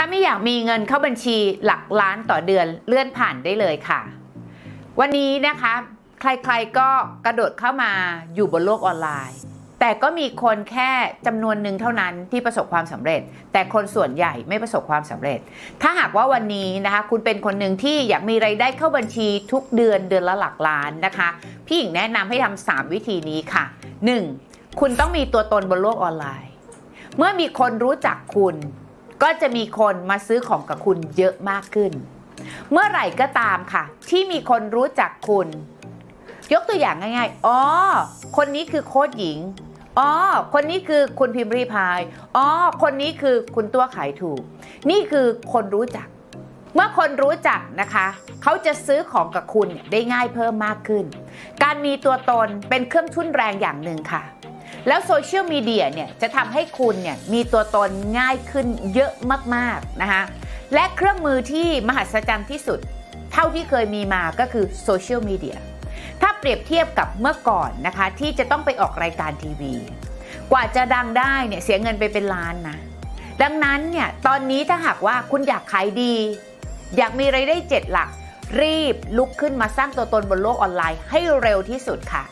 ถ้าไม่อยากมีเงินเข้าบัญชีหลักล้านต่อเดือนเลื่อนผ่านได้เลยค่ะ วันนี้นะคะ ใครๆก็กระโดดเข้ามาอยู่บนโลกออนไลน์ แต่ก็มีคนแค่จำนวนหนึ่งเท่านั้นที่ประสบความสำเร็จ แต่คนส่วนใหญ่ไม่ประสบความสำเร็จ ถ้าหากว่าวันนี้นะคะ คุณเป็นคนหนึ่งที่อยากมีไรายได้เข้าบัญชีทุกเดือนเดือนละหลักล้านนะคะพี่หญิงแนะนำให้ทำสามวิธีนี้ค่ะ 1. คุณต้องมีตัวตนบนโลกออนไลน์ เมื่อมีคนรู้จักคุณ ก็จะมีคนมาซื้อของกับคุณเยอะมากขึ้น เมื่อไหร่ก็ตามค่ะ ที่มีคนรู้จักคุณ ยกตัวอย่างง่ายๆ อ๋อ คนนี้คือโค้ชหญิง อ๋อ คนนี้คือคุณพิมพ์รีพาย อ๋อ คนนี้คือคุณตัวขายถูก นี่คือคนรู้จัก เมื่อคนรู้จักนะคะ เขาจะซื้อของกับคุณได้ง่ายเพิ่มมากขึ้น การมีตัวตนเป็นเครื่องทุ่นแรงอย่างหนึ่งค่ะ แล้วโซเชียลมีเดียเนี่ยจะทำให้คุณเนี่ยมีตัวตนง่ายขึ้นเยอะมากๆนะคะและเครื่องมือที่มหัศจรรย์ที่สุด เท่าที่เคยมีมาก็คือโซเชียลมีเดียถ้าเปรียบเทียบกับเมื่อก่อนนะคะ ที่จะต้องไปออกรายการทีวี กว่าจะดังได้เนี่ยเสียเงินไปเป็นล้านนะ ดังนั้นเนี่ยตอนนี้ถ้าหากว่าคุณอยากขายดี อยากมีไรายได้เจ็ดหลัก รีบลุกขึ้นมาสร้างตัวตนบนโลกออนไลน์ให้เร็วที่สุดค่ะ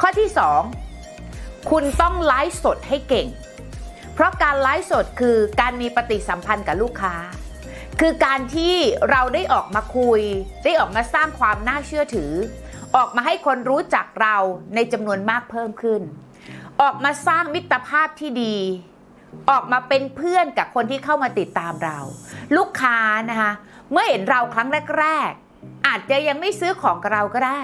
ข้อที่ 2 คุณต้องไลฟ์สดให้เก่ง เพราะการไลฟ์สดคือการมีปฏิสัมพันธ์กับลูกค้า คือการที่เราได้ออกมาคุย ได้ออกมาสร้างความน่าเชื่อถือ ออกมาให้คนรู้จักเราในจำนวนมากเพิ่มขึ้น ออกมาสร้างมิตรภาพที่ดี ออกมาเป็นเพื่อนกับคนที่เข้ามาติดตามเรา ลูกค้านะคะเมื่อเห็นเราครั้งแรก ๆ อาจจะยังไม่ซื้อของกับเราก็ได้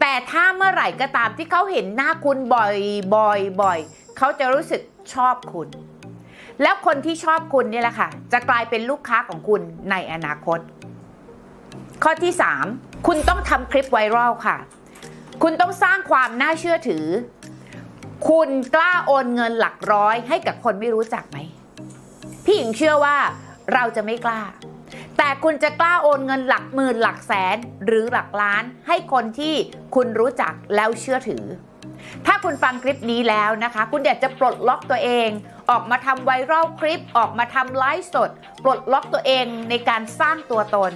แต่ถ้าเมื่อไหร่ก็ตามที่เขาเห็นหน้าคุณบ่อยบ่อยบ่อยเขาจะรู้สึกชอบคุณ แล้วคนที่ชอบคุณนี่แหละค่ะ จะกลายเป็นลูกค้าของคุณในอนาคต ข้อที่ 3 คุณต้องทำคลิปไวรัลค่ะ คุณต้องสร้างความน่าเชื่อถือ คุณกล้าโอนเงินหลักร้อยให้กับคนไม่รู้จักไหมพี่หญิงเชื่อว่าเราจะไม่กล้า แต่คุณจะกล้าโอนเงินหลักหมื่นหลักแสนหรือหลักล้าน ให้คนที่คุณรู้จักแล้วเชื่อถือ ถ้าคุณฟังคลิปนี้แล้วนะคะ คุณอยากจะปลดล็อกตัวเอง ออกมาทำไวรัลคลิป ออกมาทำไลฟ์สด ปลดล็อกตัวเองในการสร้างตัวตน